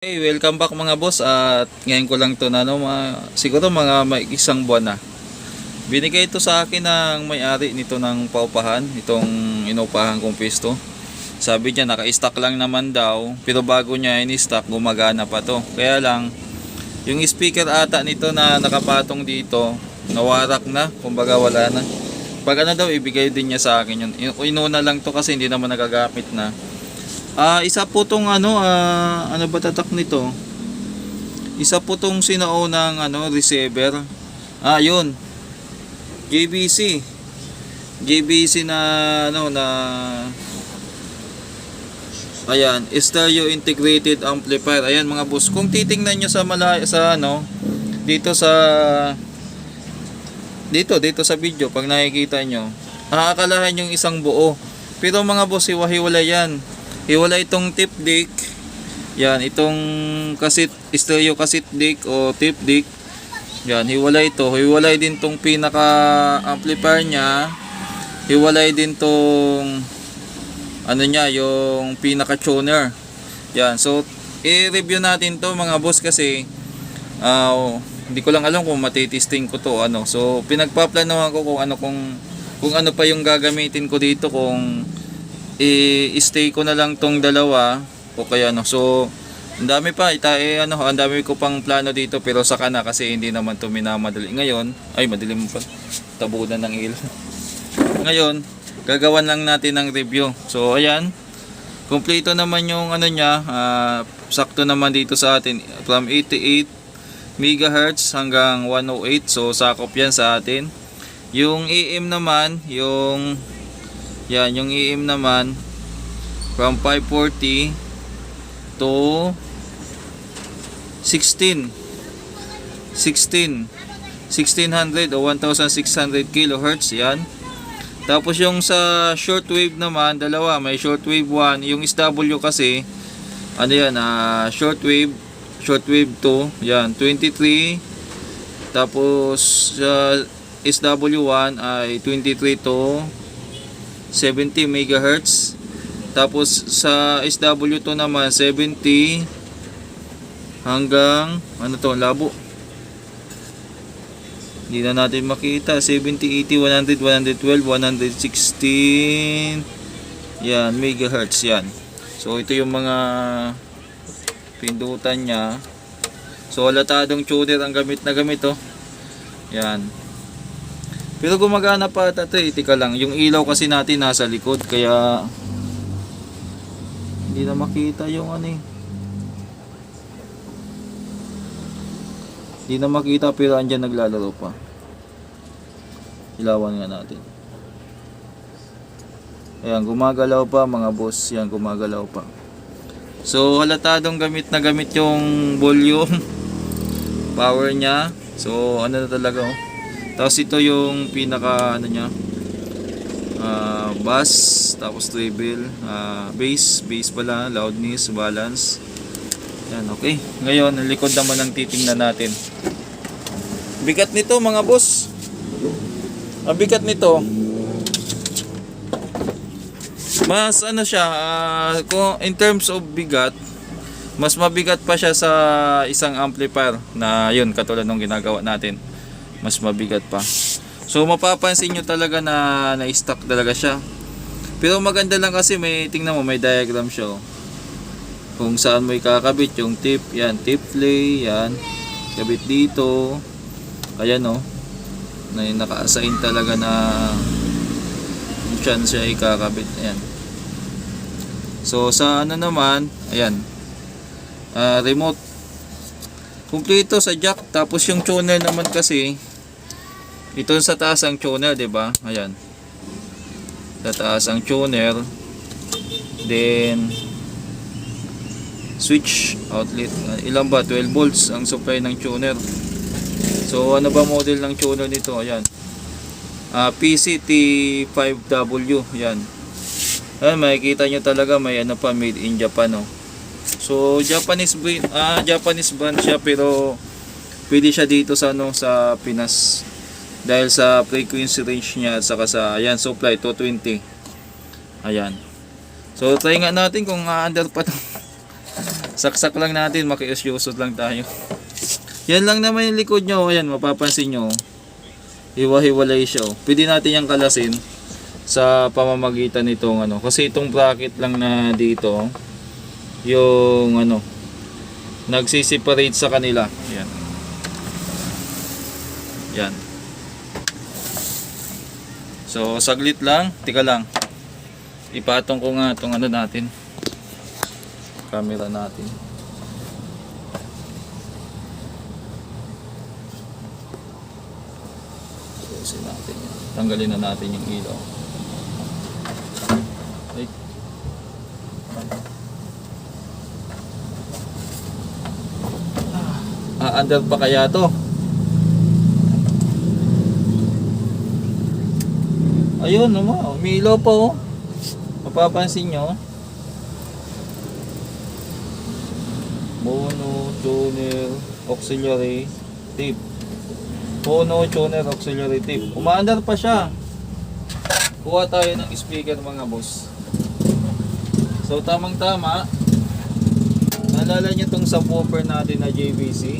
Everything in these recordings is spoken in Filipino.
Hey, welcome back mga boss at ngayon ko lang to na ano, mga, siguro mga may isang buwan na. Binigay ito sa akin ng may-ari nito ng paupahan, itong inupahan kong pisto. Sabi niya naka-stock lang naman daw, pero bago niya in-stock gumagana pa to. Kaya lang yung speaker ata nito na nakapatong dito, nawarak na, kumbaga wala na. Pag ano daw ibigay din niya sa akin yun. Inuna lang to kasi hindi naman nagagamit na. Ah, isa po tong ano, ah, ano ba tatak nito? Isa po tong sinaunang ano, receiver. Ah, yun. JBC. JBC na ano na Ayan, stereo integrated amplifier. Ayan mga boss, kung titingnan nyo sa malaya sa ano dito sa dito dito sa video pag nakikita nyo, aakalahan yung isang buo. Pero mga boss, hiwa-hiwalay yan. Hiwalay itong tip dick. Yan, itong kasit, stereo kasit dick o tip dick. Yan, hiwalay ito. Hiwalay din tong pinaka amplifier niya. Hiwalay din tong ano niya, yung pinaka tuner. Yan, so i-review natin to mga boss kasi ah, hindi ko lang alam kung matitesting ko to ano. So pinagpaplanohan ko kung ano kung kung ano pa yung gagamitin ko dito kung i-stay ko na lang tong dalawa o kaya ano. So, ang dami pa, ita, eh, ano, ang dami ko pang plano dito pero saka na kasi hindi naman to minamadali. Ngayon, ay madilim pa, tabunan ng ilaw. Ngayon, gagawan lang natin ng review. So, ayan, kompleto naman yung ano niya, ah, sakto naman dito sa atin from 88 megahertz hanggang 108. So, sakop yan sa atin. Yung AM naman, yung yan, yung EM naman from 540 to 16 16 1600 o 1600 kilohertz yan. Tapos yung sa shortwave naman, dalawa, may shortwave 1, yung SW kasi ano yan, ah shortwave shortwave 2, yan, 23 tapos sa SW1 ay 23 to 70 megahertz. Tapos sa SW2 naman 70 hanggang ano to labo. Hindi na natin makita. 70 80 100 112 116 yan megahertz yan. So ito yung mga pindutan niya. So latadong tuner ang gamit na gamit oh. Yan pero gumagana pa ata eh. Tika lang. Yung ilaw kasi natin nasa likod. Kaya hindi na makita yung ano eh. Hindi na makita pero andyan naglalaro pa. Ilawan nga natin. Ayan, gumagalaw pa mga boss. Yan, gumagalaw pa. So, halatadong gamit na gamit yung volume. Power niya. So, ano na talaga oh. Tapos ito yung pinaka ano niya. ah bass, tapos treble, ah bass, bass pala, loudness, balance. Yan, okay. Ngayon, ang likod naman ang titingnan natin. Bigat nito mga boss. Ang bigat nito. Mas ano siya, kung in terms of bigat, mas mabigat pa siya sa isang amplifier na yun katulad ng ginagawa natin mas mabigat pa. So mapapansin nyo talaga na na-stock talaga siya. Pero maganda lang kasi may tingnan mo may diagram siya. oh. Kung saan mo ikakabit yung tip, yan tip play, yan. Kabit dito. Ayan oh. Na naka-assign talaga na kung saan siya ikakabit. Ayan. So sa ano naman, ayan. ah, remote Kumpleto sa jack tapos yung tuner naman kasi ito sa taas ang tuner, 'di ba? Ayan. Sa taas ang tuner. Then switch outlet. Ilan ba? 12 volts ang supply ng tuner. So ano ba model ng tuner nito? Ayan. Ah PCT5W, yan. Ayan, makikita nyo talaga may ano pa made in Japan, oh. So Japanese ah Japanese brand siya pero pwede siya dito sa ano sa Pinas. Dahil sa frequency range niya at saka sa ayan supply 220. Ayan. So try nga natin kung uh, under pa to Saksak lang natin, makiusyusot lang tayo. Yan lang naman yung likod nyo. Ayan, mapapansin nyo. Hiwa-hiwalay siya. oh. Pwede natin yung kalasin sa pamamagitan nitong ano. Kasi itong bracket lang na dito, yung ano, nagsisiparate sa kanila. Yan. Yan. So, saglit lang. Tika lang. Ipatong ko nga itong ano natin. Camera natin. Susin natin. Tanggalin na natin yung ilaw. Ay. Ah, under pa kaya to? Ayun, naman. Umiilaw pa oh. Mapapansin nyo. Mono, tuner, auxiliary, tape. Mono, tuner, auxiliary tape. Umaandar pa siya. Kuha tayo ng speaker mga boss. So tamang tama. Naalala niyo tong subwoofer natin na JVC?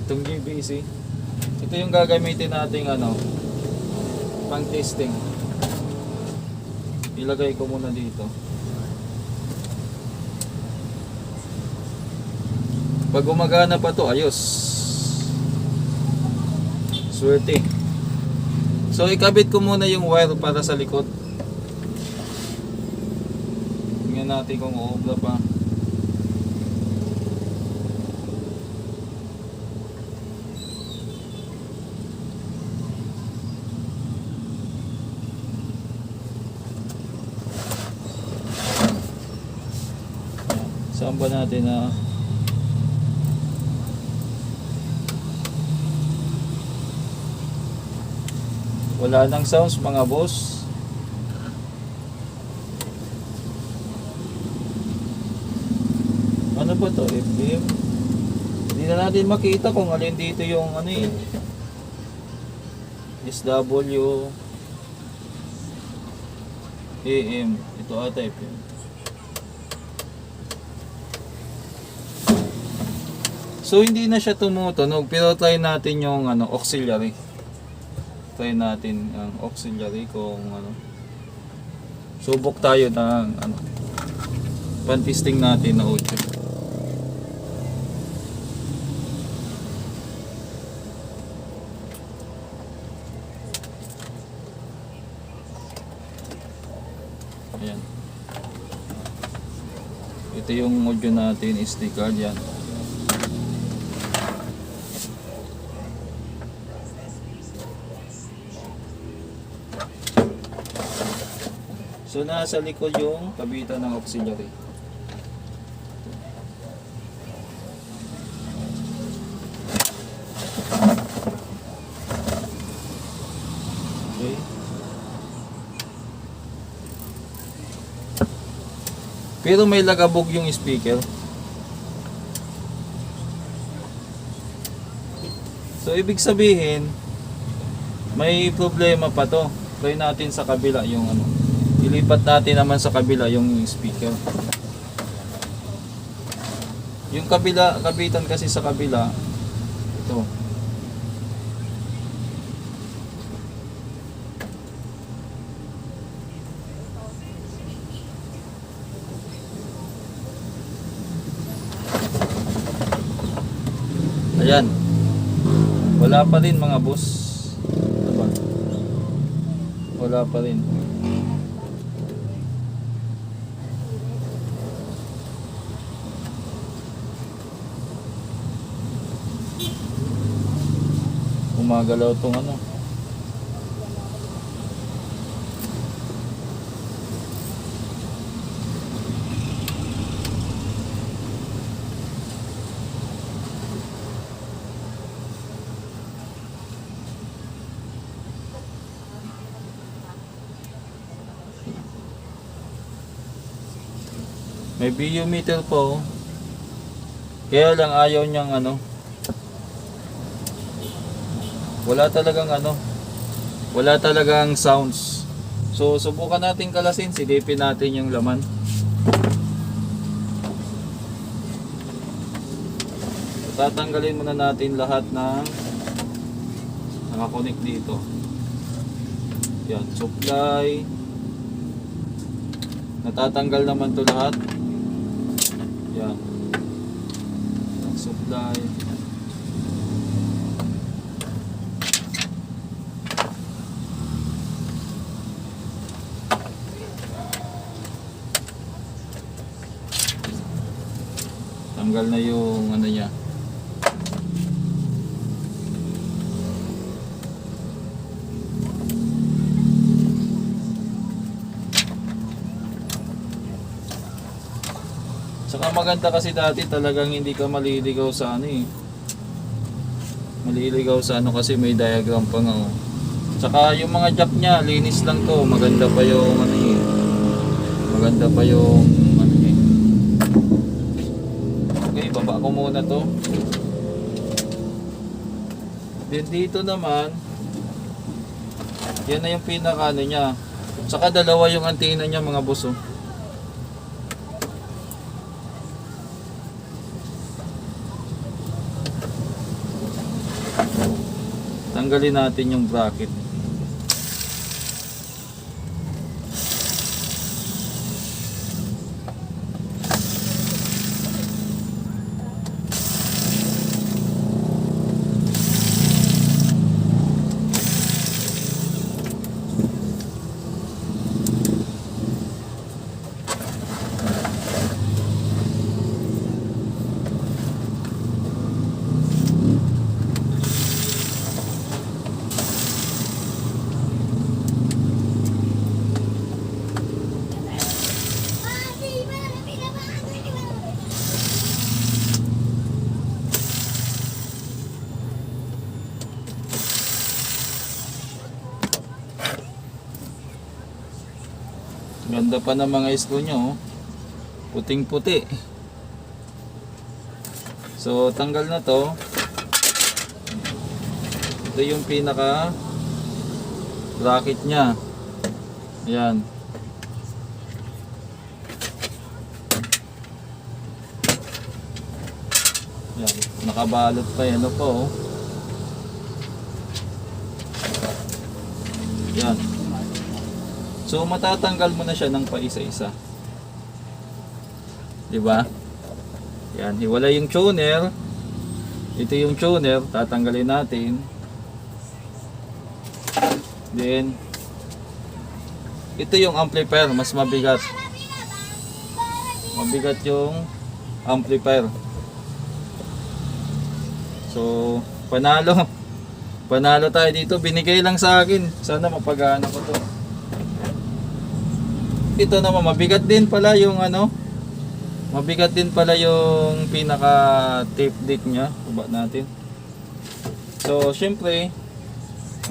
Itong JVC. Ito yung gagamitin nating ano, pang testing. Ilagay ko muna dito. Pag gumagana pa to, ayos. Swerte. So ikabit ko muna yung wire para sa likod. Tingnan natin kung uubra pa. Saan ba natin na Wala nang sounds mga boss. Ano ba to? FM? Hindi na natin makita kung alin dito yung ano eh. SW AM. Ito ata FM. So hindi na siya tumutunog. Pero try natin yung ano auxiliary. Try natin ang auxiliary kung ano subok tayo ng ano pantisting natin na audio ayan. Ito yung audio natin SD card. Yan So nasa likod yung kabitan ng auxiliary. Okay. Pero may lagabog yung speaker. So ibig sabihin may problema pa to. Try natin sa kabila yung ano. Ilipat natin naman sa kabila yung speaker. Yung kabila, kabitan kasi sa kabila, ito. Ayan. Wala pa rin mga boss. Wala pa rin. Umagalaw tong ano. May biometer po. Kaya lang ayaw niyang ano. Wala talagang ano. Wala talagang sounds. So subukan natin kalasin, silipin natin yung laman. Tatanggalin muna natin lahat ng nakakonect dito. Yan, supply. Natatanggal naman to lahat. Yan, supply. Tanggal na yung ano niya. Saka maganda kasi dati talagang hindi ka maliligaw sa ano eh. Maliligaw sa ano kasi may diagram pa nga oh. Saka yung mga jack niya, linis lang to. Maganda pa yung ano eh. Maganda pa yung ano eh. Okay, baba ko muna to. Then dito naman, yan na yung pinaka ano niya. Saka dalawa yung antena niya mga boss oh. Tanggalin natin yung bracket. Ganda pa ng mga isko nyo. oh. Puting puti. So tanggal na to. Ito yung pinaka bracket niya. Ayan. Ayan. Nakabalot pa yan. Ano po oh. So matatanggal mo na siya ng paisa-isa. 'Di ba? Yan, hiwalay yung tuner. Ito yung tuner, tatanggalin natin. Then ito yung amplifier, mas mabigat. Mabigat yung amplifier. So, panalo. Panalo tayo dito. Binigay lang sa akin. Sana mapagana ko to. Ito naman, mabigat din pala yung ano. Mabigat din pala yung pinaka tape deck niya. Baba natin. So, syempre,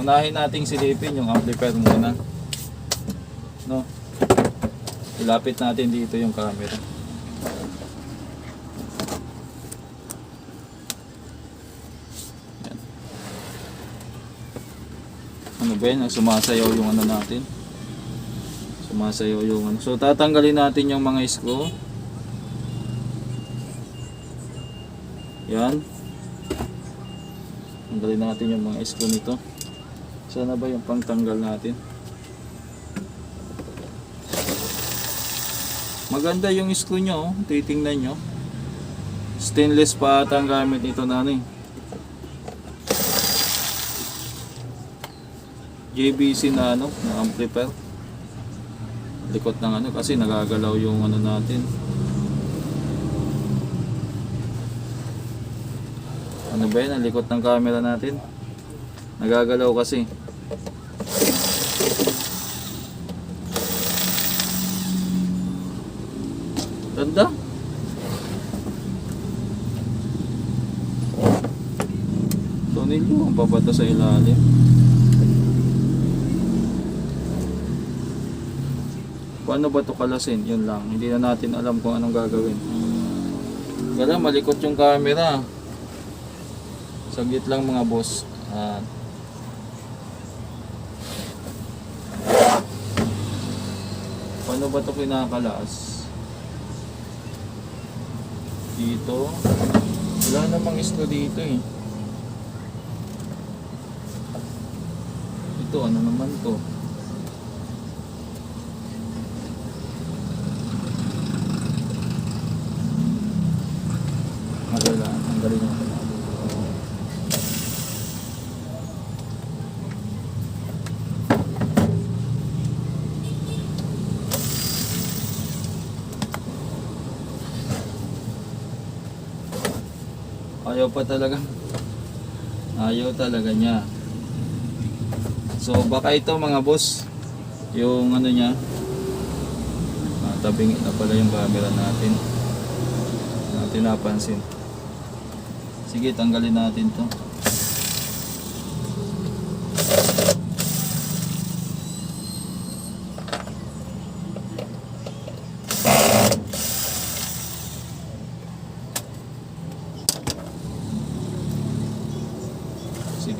unahin nating silipin yung amplifier muna. No? Ilapit natin dito yung camera. ano ba yan, sumasayaw yung ano natin sumasayaw yung ano. So tatanggalin natin yung mga screw yan. Tanggalin natin yung mga screw nito. Sana ba yung pangtanggal natin? Maganda yung screw nyo oh. titingnan nyo. Stainless pa ata ang gamit nito nanay. JBC na ano, na amplifier. Likot ng ano kasi nagagalaw yung ano natin. Ano ba yun? Ang likot ng camera natin. Nagagalaw kasi. Ganda. Tonilyo ang papato sa ilalim. Paano ba to kalasin? Yun lang. Hindi na natin alam kung anong gagawin. Kaya malikot yung camera. Saglit lang mga boss. Ah. paano ba to kinakalas? Dito. Wala namang isla dito eh. Ito, ano naman to? Magala, ang galing natin. Ayaw pa talaga. Ayaw talaga niya. So baka ito mga boss, yung ano niya, ah, tabing na pala yung camera natin. Natin napansin. Sige, tanggalin natin to.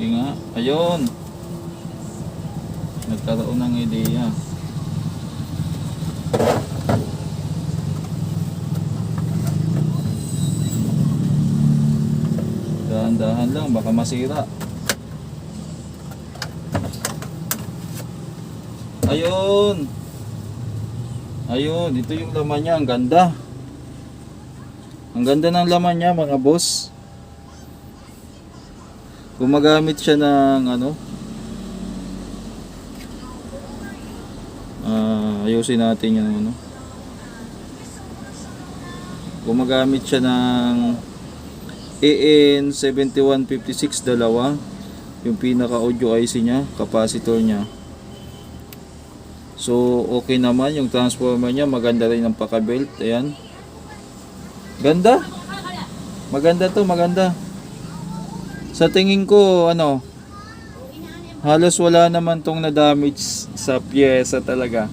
Sige nga. Ayun. Nagkaroon ng ideya. Dahan-dahan lang, baka masira. Ayun. Ayun, ito yung laman niya. Ang ganda. Ang ganda ng laman niya mga boss. Gumagamit siya ng ano? Ah, ayusin natin yung ano. Gumagamit siya ng AN7156 dalawa. Yung pinaka audio IC niya, capacitor niya. So, okay naman yung transformer niya, maganda rin ang paka-belt. Ayan. Ganda. Maganda to, maganda. Sa tingin ko, ano, halos wala naman tong na-damage sa pyesa talaga.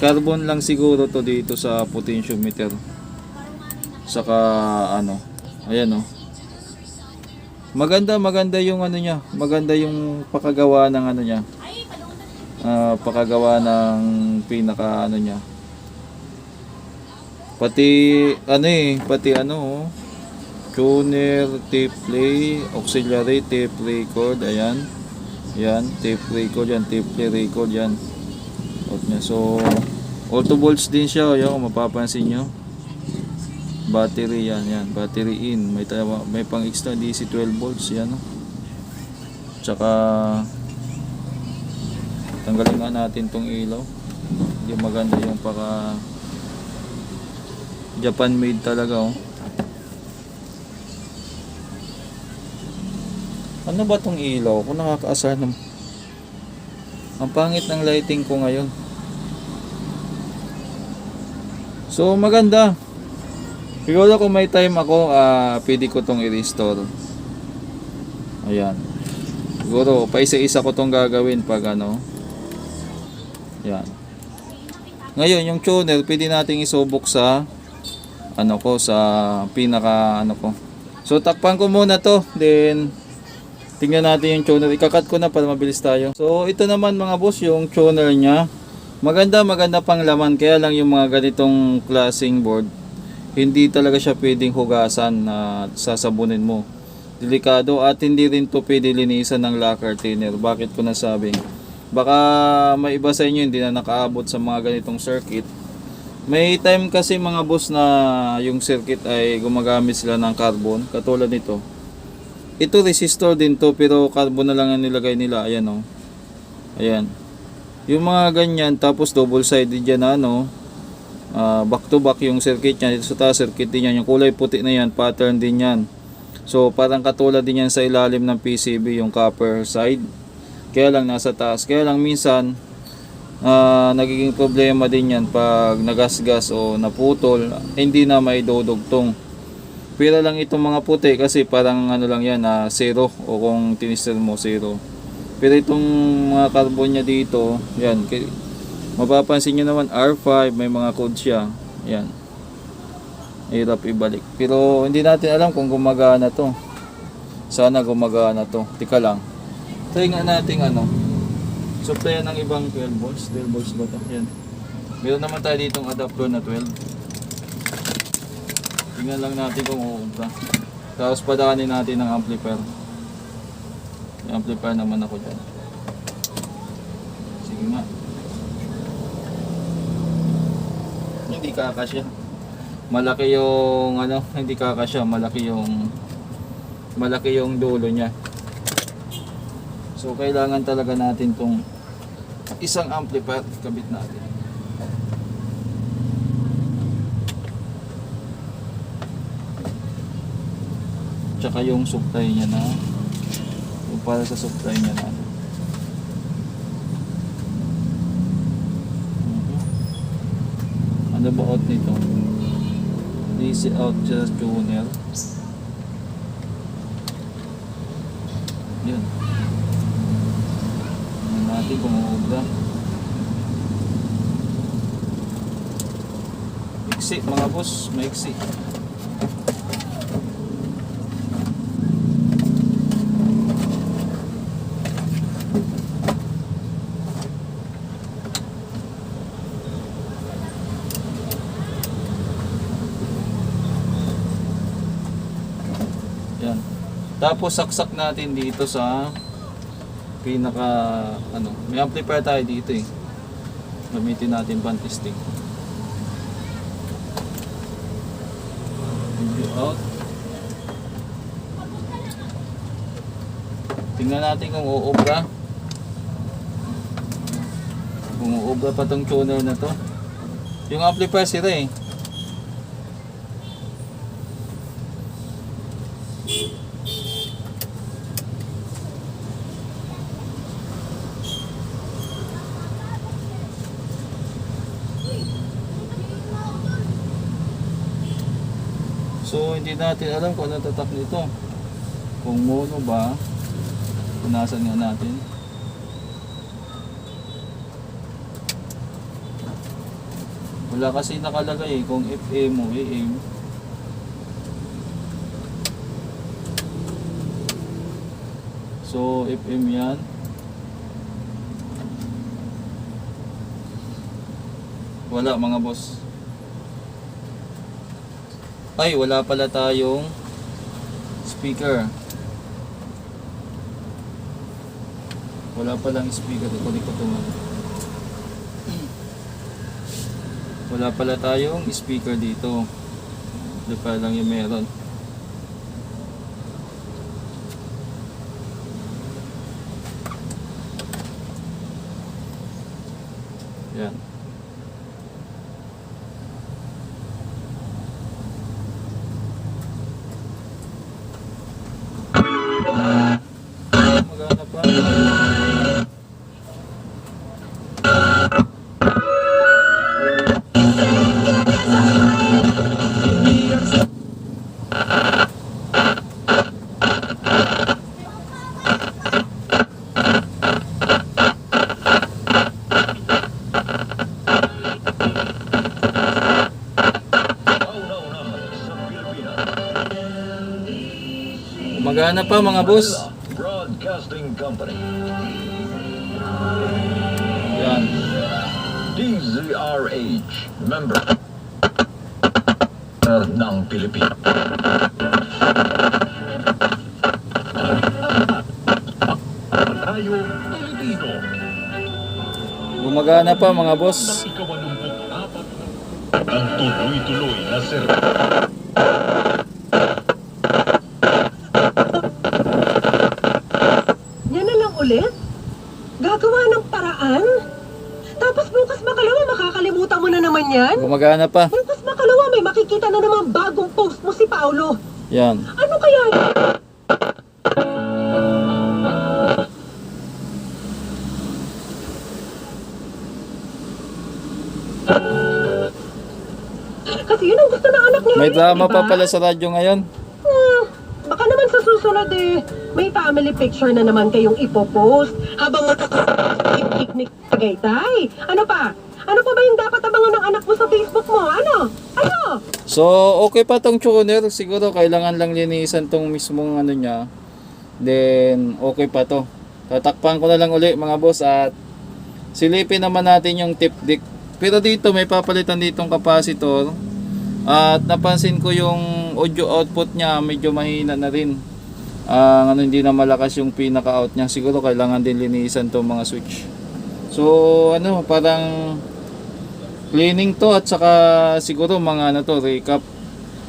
Carbon lang siguro to dito sa potentiometer. Saka, ano, ayan oh. Maganda, maganda yung ano niya. Maganda yung pakagawa ng ano niya. Ah, pakagawa ng pinaka ano niya. Pati, ano eh, pati ano oh tuner, tape play, auxiliary tape record, ayan. Yan, tape record yan, tape play record yan. So, auto volts din siya, ayan kung mapapansin nyo. Battery yan, yan, battery in. May, may pang extra DC 12 volts, yan. oh. Tsaka, tanggalin nga natin tong ilaw. Hindi maganda yung paka Japan made talaga, oh. Ano ba tong ilaw? Kung nakakaasar ng... Ang pangit ng lighting ko ngayon. So maganda. Siguro kung may time ako, ah pwede ko tong i-restore. Ayan. Siguro, pa isa-isa ko tong gagawin pag ano. Yan. Ngayon, yung tuner, pwede nating isubok sa ano ko, sa pinaka ano ko. So, takpan ko muna to. Then, Tingnan natin yung tuner. Ikakat ko na para mabilis tayo. So, ito naman mga boss, yung tuner niya. Maganda, maganda pang laman. Kaya lang yung mga ganitong klaseng board, hindi talaga siya pwedeng hugasan na sasabunin mo. Delikado at hindi rin to pwede linisan ng lacquer thinner. Bakit ko nasabing? Baka may iba sa inyo hindi na nakaabot sa mga ganitong circuit. May time kasi mga boss na yung circuit ay gumagamit sila ng carbon. Katulad nito. Ito resistor din to pero carbon na lang ang nilagay nila. Ayan oh. Ayan. Yung mga ganyan tapos double sided yan na ano. ah, back to back yung circuit niya. Dito sa taas circuit din yan. Yung kulay puti na yan. Pattern din yan. So parang katulad din yan sa ilalim ng PCB yung copper side. Kaya lang nasa taas. Kaya lang minsan ah, nagiging problema din yan pag nagasgas o naputol. Hindi na may dodugtong. Pira lang itong mga puti kasi parang ano lang yan na zero o kung tinistel mo zero. Pero itong mga carbon niya dito, yan, mapapansin nyo naman R5, may mga code siya. Yan. Hirap ibalik. Pero hindi natin alam kung gumagana to. Sana gumagana to. Tika lang. Try nga natin ano. Supply ng ibang 12 volts. 12 volts ba to? Yan. Meron naman tayo ditong adapter na 12. Tingnan lang natin kung uubra. Tapos padaanin natin ng amplifier. May amplifier naman ako dyan. Sige nga. Hindi kakasya. Malaki yung ano, hindi kakasya, malaki yung malaki yung dulo niya. So kailangan talaga natin tong isang amplifier kabit natin. Tsaka yung supply niya na yung para sa supply niya na ano. Ano ba out nito? DC out just tuner. Yun. Tingnan natin kung uubra. Maiksi mga boss, maiksi. Yan. Tapos saksak natin dito sa pinaka ano, may amplifier tayo dito eh. Gamitin natin pantistig. Video out. Tingnan natin kung uubra. Kung uubra pa tong tuner na to. Yung amplifier sira eh. So hindi natin alam kung ano tatak nito. Kung mono ba, punasan nga natin. Wala kasi nakalagay eh, kung FM o AM. So FM yan. Wala mga boss. Ay, wala pala tayong speaker. Wala palang speaker. Ikunin ko ito. Wala pala tayong speaker dito. Ito pa lang yung meron. Yan. Magana pa. Mga boss. Broadcasting Company. Yan. DZRH. Member. ng Pilipino. Tayo, Pilipino. Gumagana pa mga boss. Ang tuloy-tuloy na sir. Gumagana pa. Bukas makalawa, may makikita na naman bagong post mo si Paolo. Yan. Ano kaya yun? Kasi yun ang gusto ng anak niya. May drama diba? pa pala sa radyo ngayon. Hmm, baka naman sa susunod eh, may family picture na naman kayong ipopost habang picnic sa Tagaytay. Ano pa? Ano pa ba yung dapat abangan ng anak mo sa Facebook mo? Ano? Ano? So, okay pa tong tuner. Siguro kailangan lang linisan tong mismong ano niya. Then, okay pa to. Tatakpan ko na lang uli mga boss at silipin naman natin yung tip dick. Pero dito may papalitan ditong capacitor At napansin ko yung audio output niya medyo mahina na rin. Ang ano hindi na malakas yung pinaka-out niya. Siguro kailangan din linisan to mga switch. So ano, parang cleaning to at saka siguro mga ano to, recap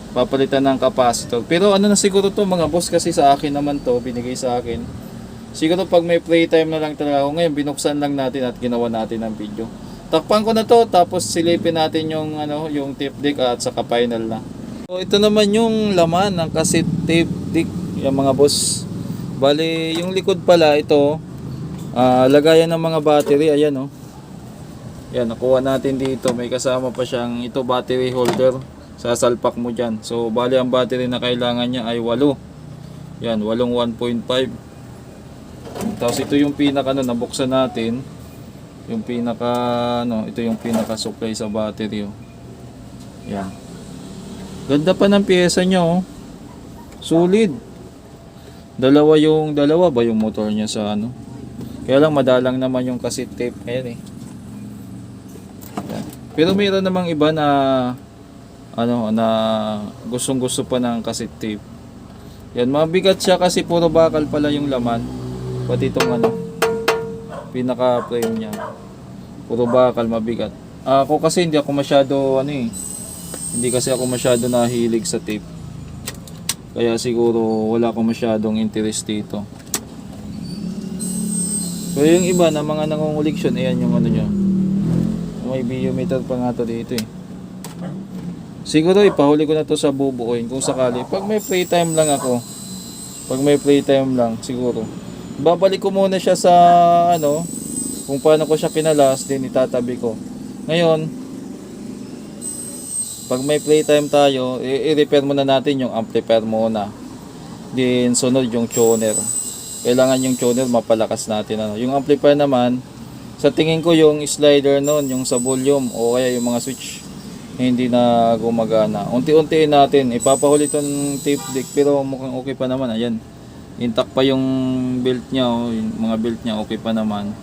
papalitan ng capacitor. Pero ano na siguro to mga boss kasi sa akin naman to, binigay sa akin. Siguro pag may playtime na lang talaga ako ngayon, binuksan lang natin at ginawa natin ng video. Takpan ko na to tapos silipin natin yung ano, yung tip deck at saka final na. So ito naman yung laman ng cassette tape deck, yung mga boss. Bali, yung likod pala ito, ah lagayan ng mga battery, ayan oh. Yan, nakuha natin dito. May kasama pa siyang ito battery holder. Sasalpak mo dyan. So, bali ang battery na kailangan niya ay 8. Yan, 8 1.5. Tapos ito yung pinaka ano, nabuksan natin. Yung pinaka ano, ito yung pinaka supply sa battery oh. Yan. Ganda pa ng pyesa niya oh. Solid. Dalawa yung dalawa ba yung motor niya sa ano? Kaya lang madalang naman yung cassette tape ngayon eh. Pero mayroon namang iba na ano na gustong gusto pa ng cassette tape. Yan, mabigat siya kasi puro bakal pala yung laman. Pati itong ano, pinaka frame niya. Puro bakal, mabigat. Ako kasi hindi ako masyado ano eh. Hindi kasi ako masyado nahilig sa tape. Kaya siguro wala akong masyadong interest dito. Pero yung iba na mga nangunguliksyon, ayan yung ano nyo. May biometer pa nga to dito eh. Siguro ipahuli ko na to sa bubuoyin kung sakali. Pag may playtime lang ako, pag may playtime lang siguro. Babalik ko muna siya sa ano, kung paano ko siya kinalas, din itatabi ko. Ngayon, pag may playtime tayo, i-repair muna natin yung amplifier muna. Din sunod yung tuner. Kailangan yung tuner mapalakas natin ano. Yung amplifier naman, sa tingin ko yung slider noon, yung sa volume o kaya yung mga switch hindi na gumagana. Unti-untiin natin, ipapahuli itong tape deck pero mukhang okay pa naman. Ayan, intact pa yung belt niya, oh. yung mga belt niya okay pa naman.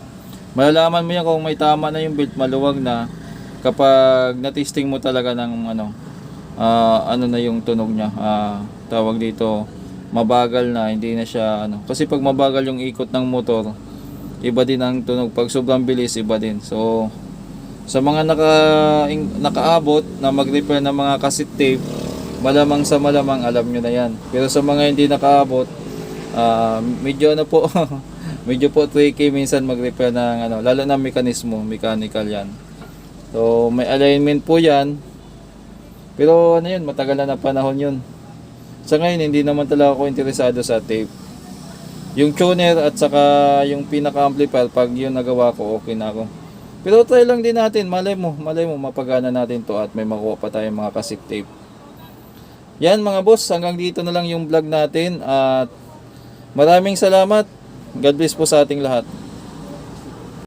Malalaman mo yan kung may tama na yung belt, maluwag na kapag na-testing mo talaga ng ano, ah, ano na yung tunog niya. Ah, tawag dito, mabagal na, hindi na siya ano. Kasi pag mabagal yung ikot ng motor, iba din ang tunog. Pag sobrang bilis, iba din. So, sa mga naka, nakaabot na mag-repair ng mga cassette tape, malamang sa malamang alam nyo na yan. Pero sa mga hindi nakaabot, ah, medyo ano po, medyo po tricky minsan mag-repair ng ano, lalo na mekanismo, mechanical yan. So, may alignment po yan. Pero ano yun, matagal na na panahon yun. Sa ngayon, hindi naman talaga ako interesado sa tape. Yung tuner at saka yung pinaka-amplifier, pag yun nagawa ko, okay na ako. Pero try lang din natin, malay mo, malay mo, mapagana natin to at may makuha pa tayong mga cassette tape. Yan mga boss, hanggang dito na lang yung vlog natin at maraming salamat. God bless po sa ating lahat.